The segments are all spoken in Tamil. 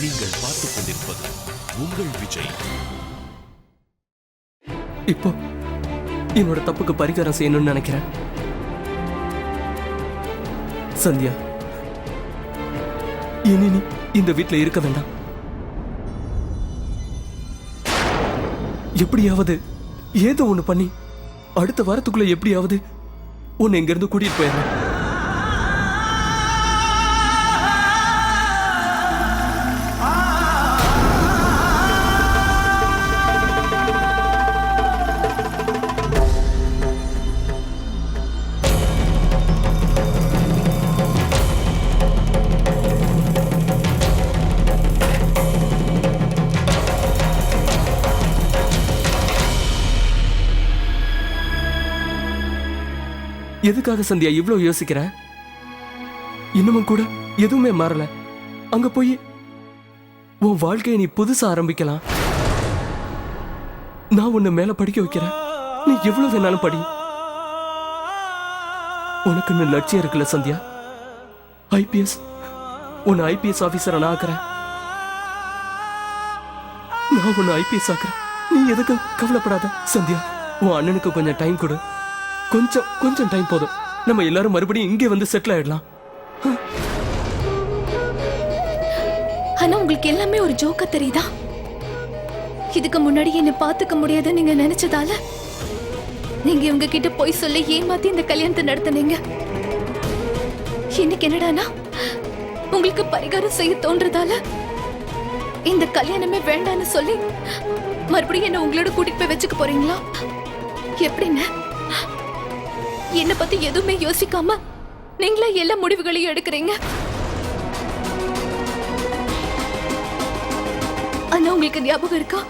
நீங்கள் பார்த்துக் கொண்டிருப்பது உங்கள் விஜய். இப்போ என்னோட தப்புக்கு பரிகாரம் செய்யணும்னு நினைக்கிறேன். சந்தியா இனி நீ இந்த வீட்டில் இருக்க வேண்டாம். எப்படியாவது ஏதோ ஒன்று பண்ணி அடுத்த வாரத்துக்குள்ள எப்படியாவது உன்னை இங்கிருந்து கூட்டிட்டு போயிடுறேன் எதுக்காக சந்தியா இவ்வளவு யோசிக்கிற? இன்னமும் கூட எதுவுமே மாறல. அங்க போய் உன் வாழ்க்கையை நீ புதுசா ஆரம்பிக்கலாம். நான் உன்னை மேல படிக்க வைக்கிறேன். நீ எவ்வளவு வேணாலும் படி. உனக்குன்னு லட்சியம் இருக்குல்ல சந்தியா? ஐபிஎஸ் உன்னை ஐபிஎஸ் ஆபீசரை நான் ஆக்குறேன். நான் உன்னை ஐபிஎஸ் ஆக்குறேன். நீ எதுக்கும் கவலைப்படாத சந்தியா. உன் அண்ணனுக்கு கொஞ்சம் டைம் கொடு. கொஞ்சம் கொஞ்சம் டைம் போதும். நம்ம எல்லாரும் மறுபடியும் இங்கே வந்து செட்டில் ஆயிடலாம். ஆனா உங்களுக்கு எல்லாமே ஒரு ஜோக்கா தெரியுதா? இதுக்கு முன்னாடி என்ன பாத்துக்க முடியாதுன்னு நீங்க நினைச்சதால நீங்க இவங்க கிட்ட போய் சொல்லி ஏமாத்தி இந்த கல்யாணத்தை நடத்துனீங்க. இன்னைக்கு என்னடானா உங்களுக்கு பரிகாரம் செய்ய தோன்றதால இந்த கல்யாணமே வேண்டான்னு சொல்லி மறுபடியும் என்ன உங்களோட கூட்டிட்டு போய் வச்சுக்க போறீங்களா? எப்படின்னு? என்ன பத்தி எதுவுமே யோசிக்காம நீங்களா எல்லா முடிவுகளையும் எடுக்கிறீங்க. ஆனா உங்களுக்கு ஞாபகம் இருக்கா?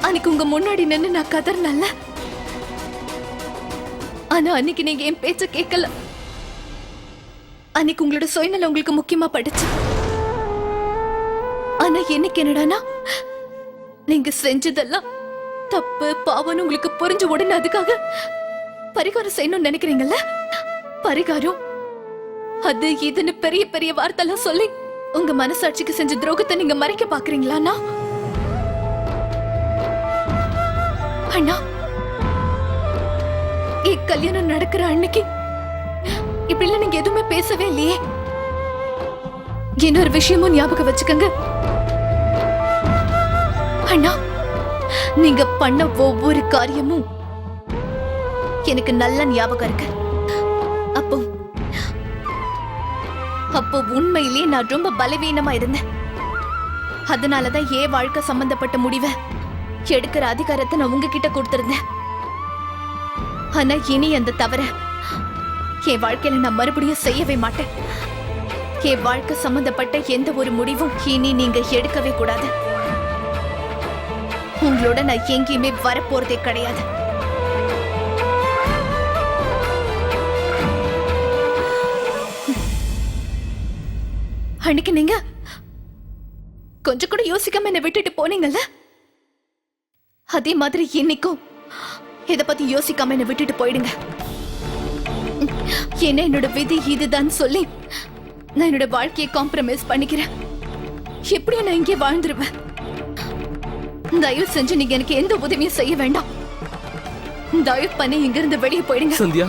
அன்னைக்கு உங்க முன்னாடி நின்னு நான் கதறினல்ல. ஆனா அன்னைக்கு நீங்க என் பேச்ச கேட்கல. அன்னைக்கு உங்களோட சுயநல உங்களுக்கு முக்கியமா படுச்சு ஆனா என்னைக்கு என்னடானா நீங்க செஞ்சதெல்லாம் தப்பு பாவம்னு உங்களுக்கு புரிஞ்ச உடனே அதுக்காக பரிகாரம் செய்யணும்னு நினைக்கிறீங்கல்ல? பரிகாரம்? அது இதுன்னு பெரிய பெரிய வார்த்தைலாம் சொல்லி உங்க மனசாட்சிக்கு செஞ்ச துரோகத்தை நீங்க மறைக்க பாக்குறீங்களா அண்ணா ஏ கல்யாணம் நடக்கிற அன்னைக்கு இப்படிலாம் நீங்க எதுவுமே பேசவே இல்லையே. இன்னொரு விஷயமும் ஞாபகம் வச்சுக்கோங்க. அண்ணா நீங்க பண்ண ஒவ்வொரு காரியமும் எனக்கு நல்ல ஞாபகம் இருக்கு. அப்போ அப்போ உண்மையிலேயே நான் ரொம்ப பலவீனமா இருந்தேன். அதனாலதான் ஏன் வாழ்க்கை சம்பந்தப்பட்ட முடிவை எடுக்கிற அதிகாரத்தை நான் உங்ககிட்ட கொடுத்திருந்தேன். ஆனா இனி அந்த தவிர என் வாழ்க்கையில நான் மறுபடியும் செய்யவே மாட்டேன். என் வாழ்க்கை சம்பந்தப்பட்ட எந்த ஒரு முடிவும் இனி நீங்க எடுக்கவே கூடாது. உங்களோட நான் எங்கேயுமே வரப்போறதே கிடையாது. அன்னைக்கு நீங்க கொஞ்சம் கூட யோசிக்காம என்ன விட்டுட்டு போனீங்கல்ல? அதே மாதிரி இன்னைக்கும் இத பத்தி யோசிக்காம என்ன விட்டுட்டு போயிடுங்க. என்ன என்னோட விதி இதுதான் சொல்லி நான் என்னோட வாழ்க்கையை காம்ப்ரமைஸ் பண்ணிக்கிறேன். எப்படியும் நான் இங்கே வாழ்ந்துருவேன். தயவு செஞ்சு நீங்க எனக்கு எந்த உதவியும் செய்ய வேண்டாம். தயவு பண்ணி இங்கிருந்து வெளியே போயிடுங்க. சந்தியா.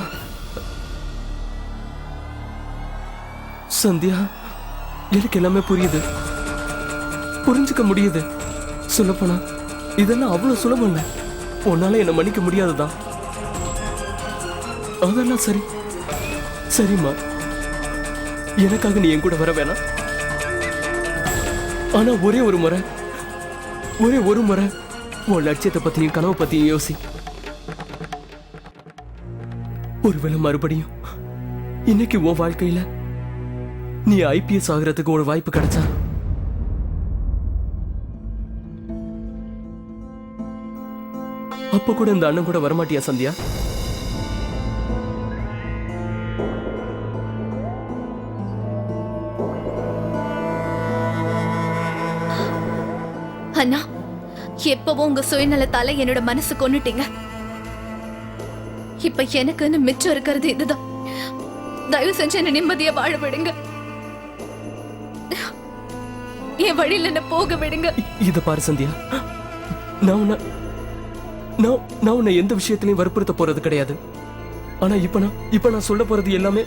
சந்தியா. எனக்கு எல்லாமே புரியுது. புரிஞ்சுக்க முடியுது. சொல்லப்போனா இதெல்லாம் அவ்வளவு சுலபம் இல்லை. உன்னால என்ன மன்னிக்க முடியாதுதான் அதெல்லாம் சரி. சரிம்மா. எனக்காக நீ என் கூட வர வேணாம். ஆனா ஒரே ஒரு முறை ஒரே ஒரு முறை உன் லட்சியத்தை பத்தியும் கனவை பத்தியும் யோசி. ஒருவேளை மறுபடியும் இன்னைக்கு உன் வாழ்க்கையில நீ ஐபிஎஸ் ஆகுறதுக்கு ஒரு வாய்ப்பு கிடைச்சா? அப்ப கூட இந்த அண்ணன் கூட வரமாட்டியா சந்தியா? அண்ணா எப்பவும் உங்க சுயநலத்தால என்னோட மனசு கொன்னுட்டீங்க. இப்ப எனக்குன்னு மிச்சம் இருக்கிறது இதுதான். தயவு செஞ்சு என்ன நிம்மதியை வாழ விடுங்க. என் வழியில என்ன போக விடுங்க. இத பாரு சந்தியா. நான் உன்னை நான் நான் உன்னை எந்த விஷயத்திலையும் வற்புறுத்த போறது கிடையாது. ஆனா இப்ப நான் இப்ப நான் சொல்ல போறது எல்லாமே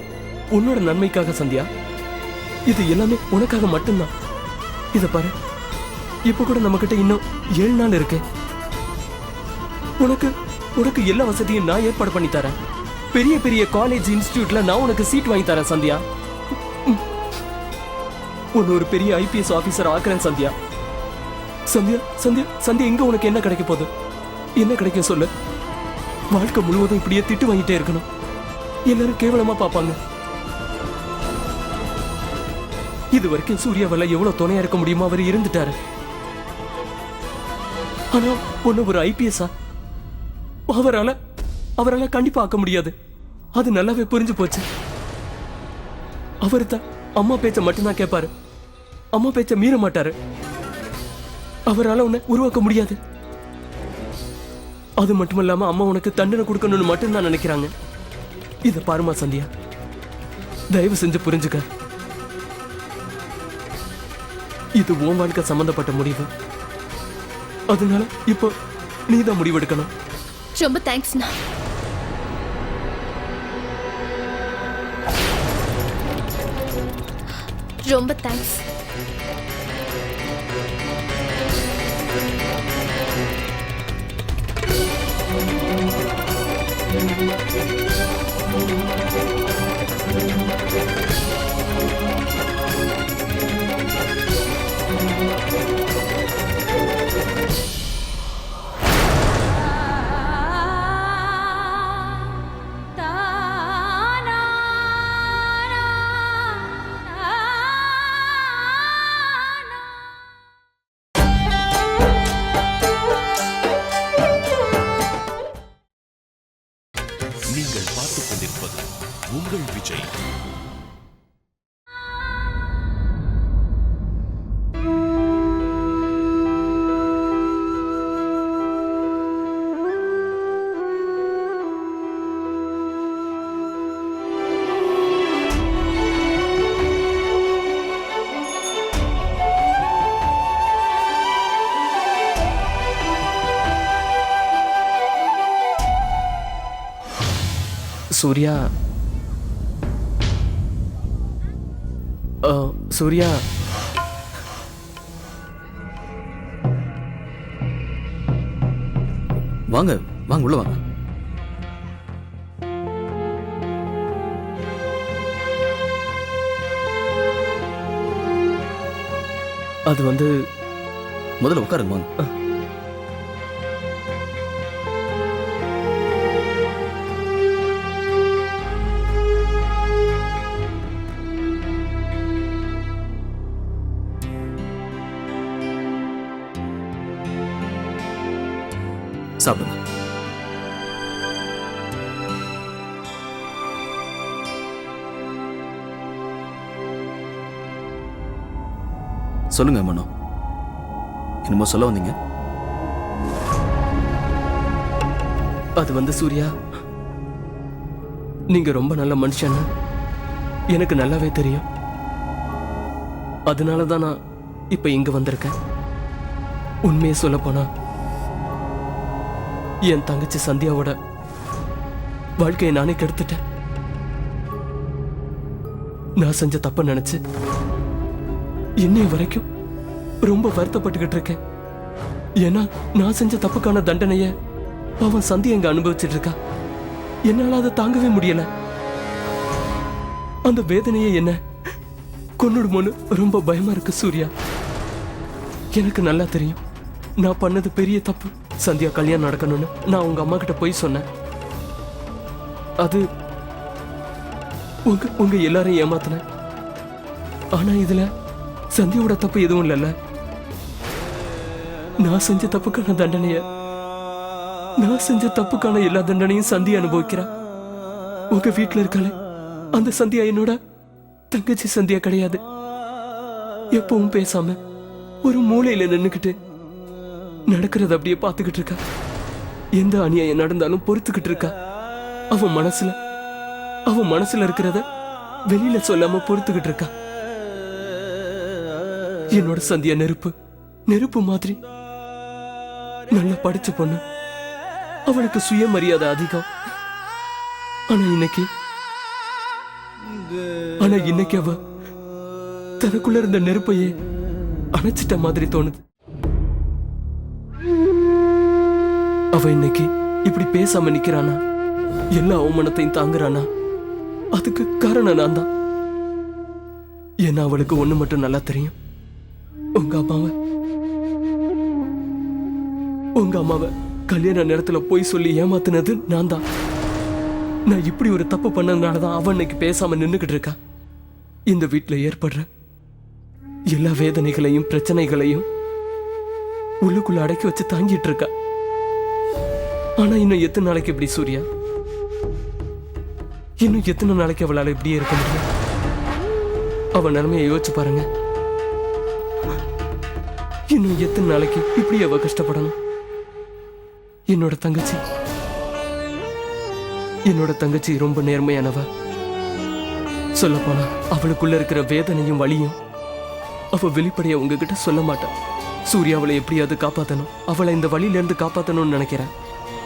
உன்னோட நன்மைக்காக சந்தியா. இது எல்லாமே உனக்காக மட்டும்தான். இத பாரு. இப்ப கூட நம்ம கிட்ட இன்னும் ஏழு நாள் இருக்கு. உனக்கு உனக்கு எல்லா வசதியும் நான் ஏற்பாடு பண்ணி தரேன். பெரிய பெரிய காலேஜ் இன்ஸ்டியூட்ல நான் உனக்கு சீட் வாங்கி தரேன் சந்தியா. உன்னை ஒரு பெரிய ஐபிஎஸ் ஆபீசர் ஆக்குறேன் சந்தியா. சந்தியா சந்தியா சந்தியா இங்க உனக்கு என்ன கிடைக்க போகுது? என்ன கிடைக்கும் சொல்லு? வாழ்க்கை முழுவதும் இப்படியே திட்டு வாங்கிட்டே இருக்கணும். எல்லாரும் கேவலமா பார்ப்பாங்க. இது வரைக்கும் சூர்யாவால எவ்வளவு துணையா இருக்க முடியுமோ அவர் இருந்துட்டாரு. ஆனா ஒண்ணு ஒரு ஐபிஎஸ்ஆ அவரால அவரால கண்டிப்பா ஆக்க முடியாது. அது நல்லாவே புரிஞ்சு போச்சு. அவர் தான் அம்மா பேச்ச மட்டும்தான் கேட்பாரு அம்மா பேச்ச மீற மாட்டாரு. அவரால உன்னை உருவாக்க முடியாது. அது மட்டும் இல்லாம அம்மா உனக்கு தண்டனை கொடுக்கணும்னு மட்டும்தான் நினைக்கிறாங்க. இத பாருமா சந்தியா. தயவு செஞ்சு புரிஞ்சுக்க. இது உன் வாழ்க்கை சம்பந்தப்பட்ட முடிவு. அதனால இப்போ நீதான் முடிவெடுக்கணும். ரொம்ப தேங்க்ஸ்ண்ணா ரொம்ப தேங்க்ஸ் Thank you. உங்கள் விஜய் சூர்யா. வாங்க வாங்க உள்ள வாங்க. அது வந்து முதல்ல உட்காருங்க வாங்க. சாப்பிடுங்க. சொல்லுங்க மனோ. என்னமோ சொல்ல வந்தீங்க? அது வந்து சூர்யா நீங்க ரொம்ப நல்ல மனுஷன் எனக்கு நல்லாவே தெரியும். அதனால தான் நான் இப்ப இங்க வந்திருக்கேன். உண்மையை சொல்ல போனா என் தங்கச்சி சந்தியாவோட வாழ்க்கையை நானே கெடுத்துட்டேன். நான் செஞ்ச தப்ப நினைச்சு இன்னை வரைக்கும் ரொம்ப வருத்தப்பட்டுக்கிட்டு இருக்கேன். ஏன்னா நான் செஞ்ச தப்புக்கான தண்டனைய அவன் சந்தி எங்க அனுபவிச்சிட்டு இருக்கா. என்னால அதை தாங்கவே முடியல. அந்த வேதனையை என்ன கொன்னுடுமோன்னு ரொம்ப பயமா இருக்கு சூர்யா. எனக்கு நல்லா தெரியும். நான் பண்ணது பெரிய தப்பு. சந்தியா கல்யாணம் நடக்கணும்னு நான் உங்க அம்மா கிட்ட போய் சொன்னேன். அது உங்க உங்க எல்லாரையும் ஏமாத்தினேன். ஆனா இதுல சந்தியாவோட தப்பு எதுவும் இல்லைல்ல. நான் செஞ்ச தப்புக்கான தண்டனைய நான் செஞ்ச தப்புக்கான எல்லா தண்டனையும் சந்தியா அனுபவிக்கிறா. உங்க வீட்டுல இருக்காளே அந்த சந்தியா என்னோட தங்கச்சி சந்தியா கிடையாது. எப்பவும் பேசாம ஒரு மூலையில நின்னுக்கிட்டு நடக்கிறத அப்படியே பார்த்துக்கிட்டு இருக்கா? எந்த அநியாயம் நடந்தாலும் பொறுத்துக்கிட்டு இருக்கா? அவன் மனசுல அவன் மனசுல இருக்கிறத வெளியில சொல்லாம பொறுத்துக்கிட்டு இருக்கா? என்னோட சந்தியா நெருப்பு நெருப்பு மாதிரி. நல்லா படிச்ச பொண்ணு. அவளுக்கு சுயமரியாதை அதிகம். ஆனா இன்னைக்கு ஆனா இன்னைக்கு அவ தனக்குள்ள இருந்த நெருப்பையே அணைச்சிட்ட மாதிரி தோணுது. அவ இன்னைக்கு இப்படி பேசாம நிக்கிறானா? எல்லா அவமானத்தையும் தாங்குறானா? அதுக்கு காரணம் நான் தான். ஏன்னா அவளுக்கு ஒண்ணு மட்டும் நல்லா தெரியும். உங்க அம்மாவை. உங்க அம்மாவை கல்யாண நேரத்துல போய் சொல்லி ஏமாத்தினது நான் தான். நான் இப்படி ஒரு தப்பு பண்ணதுனால தான் அவன் இன்னைக்கு பேசாம நின்னுக்கிட்டு இருக்கா. இந்த வீட்டில் ஏற்படுற எல்லா வேதனைகளையும் பிரச்சனைகளையும் உள்ளுக்குள்ள அடக்கி வச்சு தாங்கிட்டு இருக்கா. ஆனா இன்னும் எத்தனை நாளைக்கு இப்படி சூர்யா? இன்னும் எத்தனை நாளைக்கு அவளால இப்படியே இருக்க முடியும்? அவ நிலைமையை யோசிச்சு பாருங்க. இன்னும் எத்தனை நாளைக்கு இப்படி அவ கஷ்டப்படணும்? என்னோட தங்கச்சி. என்னோட தங்கச்சி ரொம்ப நேர்மையானவ. சொல்ல போனா அவளுக்குள்ள இருக்கிற வேதனையும் வலியும் அவ வெளிப்படைய உங்ககிட்ட சொல்ல மாட்டான் சூர்யா அவளை எப்படியாவது காப்பாத்தணும். அவளை இந்த வழியில இருந்து காப்பாத்தணும்னு நினைக்கிறேன்.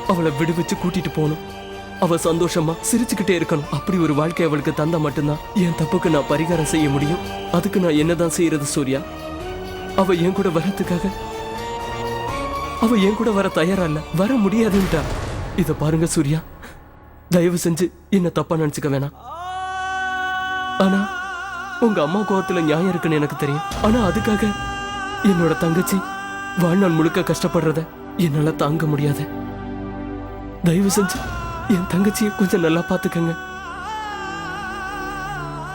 அவளை விடுவிச்சு கூட்டிட்டு போகணும். அவ சந்தோஷமா சிரிச்சுக்கிட்டே இருக்கணும். அப்படி ஒரு வாழ்க்கை அவளுக்கு தந்தா மட்டும்தான். என் தப்புக்கு நான் பரிகாரம் செய்ய முடியும்? அதுக்கு நான் என்னதான் செய்யறது சூர்யா? அவ என் கூட வர்றதுக்காக? அவ என் கூட வர தயாரா இல்ல? வர முடியாதுன்ட்டா. இத பாருங்க சூர்யா. தயவு செஞ்சு என்ன தப்பா நினைச்சுக்க வேணாம். ஆனா உங்க அம்மா கோவத்துல நியாயம் இருக்குன்னு எனக்கு தெரியும். ஆனா அதுக்காக என்னோட தங்கச்சி வாழ்நாள் முழுக்க கஷ்டப்படுறத என்னால தாங்க முடியாது. தயவு செஞ்சு என் தங்கச்சியை கொஞ்சம் நல்லா பார்த்துக்கங்க.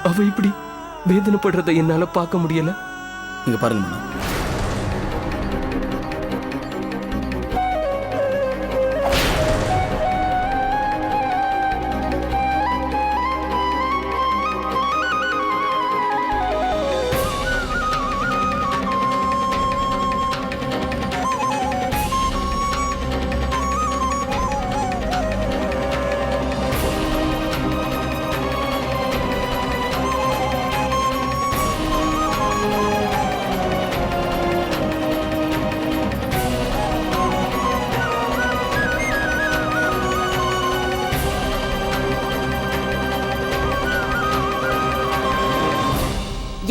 அவ இப்படி வேதனைப்படுறதை என்னால பார்க்க முடியல. இங்க பாருங்க மேடம்.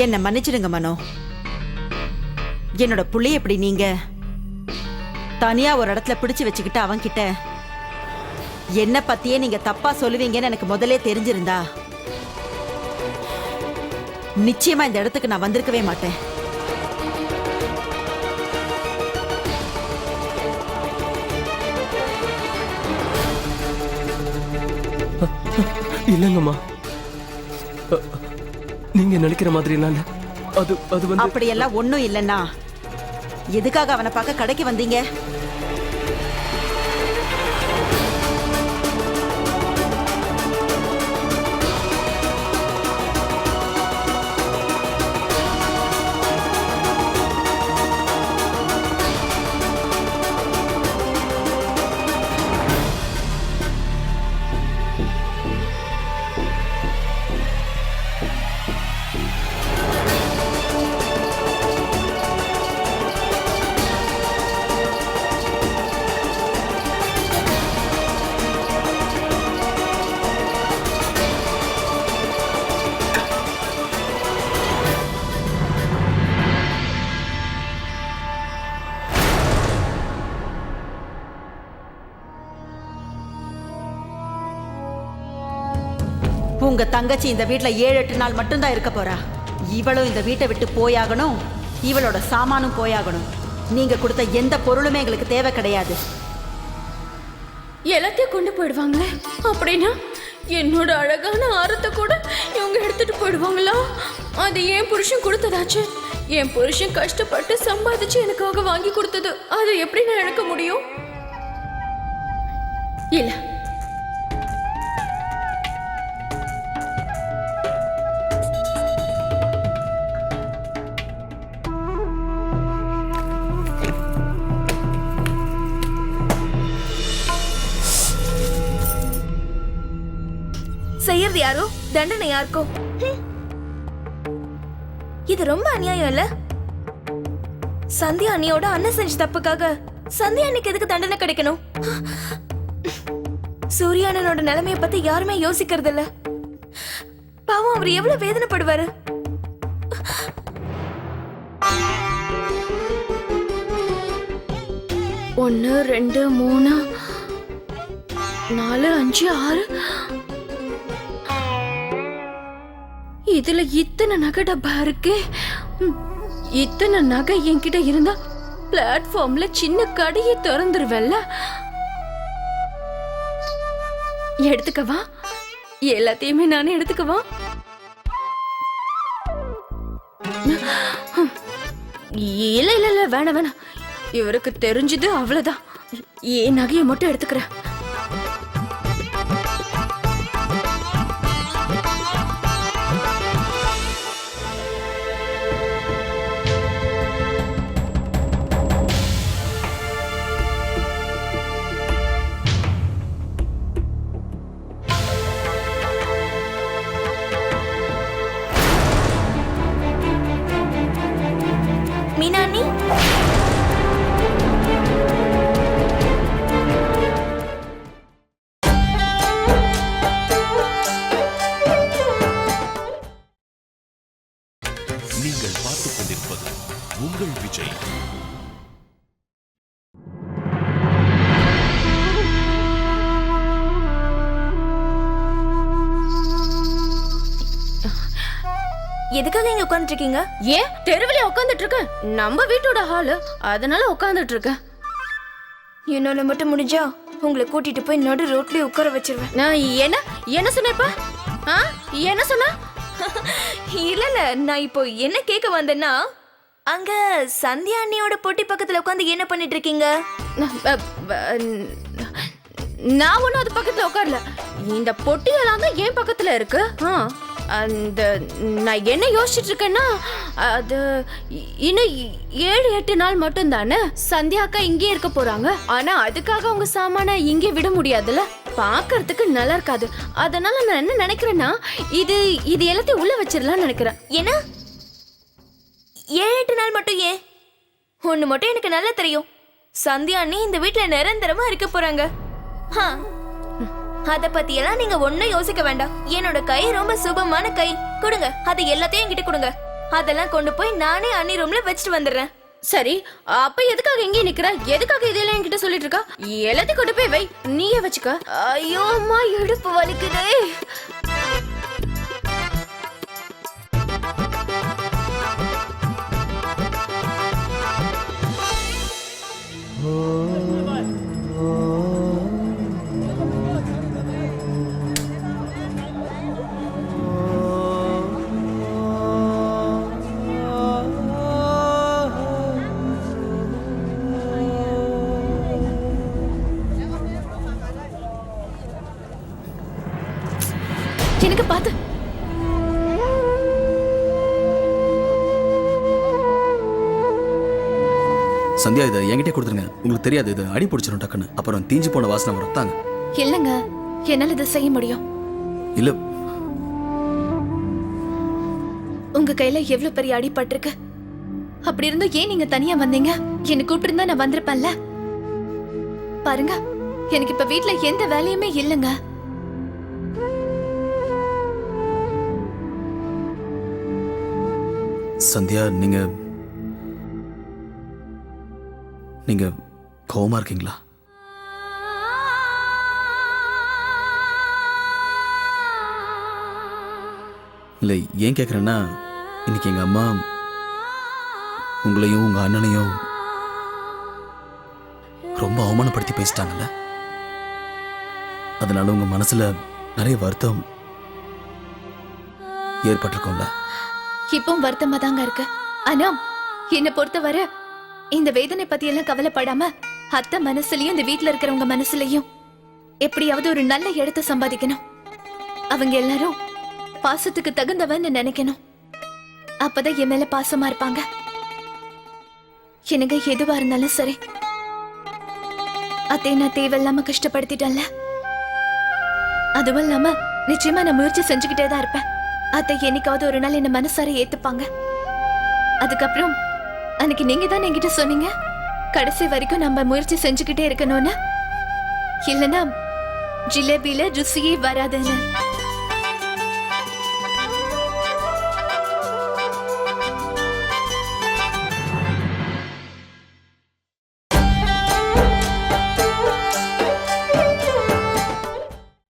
என்ன மன்னிச்சிடுங்க மனோ. என்னோட புள்ளி எப்படி நீங்க தனியா ஒரு இடத்துல பிடிச்சு வச்சுக்கிட்டு அவன்கிட்ட என்ன பத்தியே நீங்க தப்பா சொல்லுவீங்கன்னு எனக்கு முதலே தெரிஞ்சிருந்தா நிச்சயமா இந்த இடத்துக்கு நான் வந்திருக்கவே மாட்டேன். இல்லைங்கம்மா. நீங்க நினைக்கிற மாதிரி எல்லாம் இல்ல. அது அது வந்து அப்படியெல்லாம் ஒண்ணும் இல்லைன்னா எதுக்காக அவனை பார்க்க கடைக்கு வந்தீங்க? உங்க தங்கச்சி இந்த வீட்டில் ஏழு எட்டு நாள் மட்டும்தான் இருக்க போறா. இவளும் இந்த வீட்டை விட்டு போயாகணும். இவளோட சாமானும் போயாகணும். நீங்க கொடுத்த எந்த பொருளுமே எங்களுக்கு தேவை கிடையாது. எல்லாத்தையும் கொண்டு போயிடுவாங்களே? அப்படின்னா என்னோட அழகான ஆரத்தை கூட இவங்க எடுத்துட்டு போயிடுவாங்களா? அது என் புருஷன் கொடுத்ததாச்சு. என் புருஷன் கஷ்டப்பட்டு சம்பாதிச்சு எனக்காக வாங்கி கொடுத்தது. அதை எப்படி நான் இழக்க முடியும்? இல்லை. செய்யறது யாரோ? தண்டனை யாருக்கோ? இது ரொம்ப அநியாயம் இல்ல? சந்தியா அண்ணியோட அண்ணன் செஞ்ச தப்புக்காக சந்தியா அண்ணிக்கு எதுக்கு தண்டனை கிடைக்கணும்? சூர்யா நிலைமைய பத்தி யாருமே யோசிக்கிறது இல்ல. பாவம் அவர் எவ்வளவு வேதனைப்படுவாரு? ஒன்னு ரெண்டு மூணு நாலு அஞ்சு ஆறு. இதுல இத்தனை நகை டப்பா இருக்கு? இத்தனை நகை என்கிட்ட இருந்தா பிளாட்ஃபார்ம்ல சின்ன கடையை திறந்துருவல்ல எடுத்துக்கவா? எல்லாத்தையுமே நானே எடுத்துக்கவா? இல்ல இல்ல இல்ல வேணாம் வேணாம். இவருக்கு தெரிஞ்சது அவ்வளவுதான். என் நகையை மட்டும் எடுத்துக்கிறேன்? எதுக்காக இங்க உட்கார்ந்துட்டு இருக்கீங்க ஏன்? தெருவிலே உட்கார்ந்துட்டு இருக்கேன் நம்ம வீட்டோட ஹாலு அதனால உட்கார்ந்துட்டு இருக்கேன் என்னால மட்டும் முடிஞ்சா உங்களை கூட்டிட்டு போய் நடு ரோட்லயே உட்கார வச்சிருவேன். நான் என்ன என்ன சொன்னேப்பா ஆ? என்ன சொன்ன? இல்ல இல்ல நான் இப்போ என்ன கேட்க வந்தேன்னா அங்க சந்தியா அண்ணியோட பொட்டி பக்கத்துல உட்காந்து என்ன பண்ணிட்டு இருக்கீங்க? நான் ஒன்றும் அது பக்கத்துல உட்காரல. இந்த பொட்டியெல்லாம் தான் என் பக்கத்துல இருக்கு? ஆ, அந்த நான் என்ன யோசிச்சுட்டு இருக்கேன்னா அது இன்னும் ஏழு எட்டு நாள் மட்டும் தானே சந்தியா அக்கா இங்கே இருக்க போறாங்க. ஆனா அதுக்காக உங்க சாமான இங்கே விட முடியாதுல்ல? பார்க்கறதுக்கு நல்லா இருக்காது. அதனால நான் என்ன நினைக்கிறேன்னா இது இது எல்லாத்தையும் உள்ள வச்சிடலாம்னு நினைக்கிறேன். ஏன்னா ஏழு எட்டு நாள் மட்டும் ஏன்? ஒண்ணு மட்டும் எனக்கு நல்லா தெரியும். சந்தியா அண்ணி இந்த வீட்டில் நிரந்தரமா இருக்க போறாங்க. ஹா. அத பத்தி எல்லாம் நீங்க ஒண்ணும் யோசிக்க வேண்டாம். என்னோட கை ரொம்ப சுபமான கை. கொடுங்க அது எல்லாத்தையும் என்கிட்ட கொடுங்க. அதெல்லாம் கொண்டு போய் நானே அண்ணி ரூம்ல வச்சுட்டு வந்துடுறேன். சரி அப்ப எதுக்காக இங்கே நிக்கிற? எதுக்காக இதெல்லாம் என்கிட்ட சொல்லிட்டு இருக்கா? எல்லாத்தையும் கொண்டு போய் வை நீயே வச்சுக்க. ஐயோ அம்மா இடுப்பு வலிக்குதே. சந்தியா இதை என்கிட்ட கொடுத்துருங்க. உங்களுக்கு தெரியாது இது அடி பிடிச்சிரும் டக்குன்னு. அப்புறம் தீஞ்சு போன வாசனை வரும். தாங்க. இல்லைங்க. என்னால இதை செய்ய முடியும். இல்ல. உங்க கையில எவ்வளவு பெரிய அடிபட்டிருக்கு அப்படி இருந்தும் ஏன் நீங்க தனியா வந்தீங்க? என்ன கூப்பிட்டு நான் வந்திருப்பேன்ல. பாருங்க. எனக்கு இப்ப வீட்ல எந்த வேலையுமே இல்லைங்க. சந்தியா நீங்க நீங்க கோவமா இருக்கீங்களா? இல்லை ஏன் கேட்குறேன்னா இன்னைக்கு எங்கள் அம்மா உங்களையும் உங்கள் அண்ணனையும் ரொம்ப அவமானப்படுத்தி பேசிட்டாங்கல்ல? அதனால உங்கள் மனசில் நிறைய வருத்தம் ஏற்பட்டிருக்கோம்ல? இப்பவும் வருத்தமா தாங்க இருக்கு. ஆனால் என்னை பொறுத்தவரை இந்த வேதனை பத்தி எல்லாம் கவலைப்படாம அத்தை மனசுலயும் இந்த வீட்ல இருக்கிறவங்க மனசுலயும் எப்படியாவது ஒரு நல்ல இடத்த சம்பாதிக்கணும். அவங்க எல்லாரும் பாசத்துக்கு தகுந்தவன்னு நினைக்கணும். அப்பதான் என் மேல பாசமா இருப்பாங்க. எனக்கு எதுவா இருந்தாலும் சரி. அத்தை நான் தேவையில்லாம கஷ்டப்படுத்திட்டேன்ல. அதுவும் இல்லாம நிச்சயமா நான் முயற்சி செஞ்சுக்கிட்டே தான் இருப்பேன். அத்தை என்னைக்காவது ஒரு நாள் என்ன மனசார ஏத்துப்பாங்க. அதுக்கப்புறம் அன்னைக்கு நீங்க தான் என்கிட்ட சொன்னீங்க? கடைசி வரைக்கும் நம்ம முயற்சி செஞ்சுக்கிட்டே இருக்கணும்னு? இல்லைன்னா ஜிலேபியில ருசியே வராதுன்னு.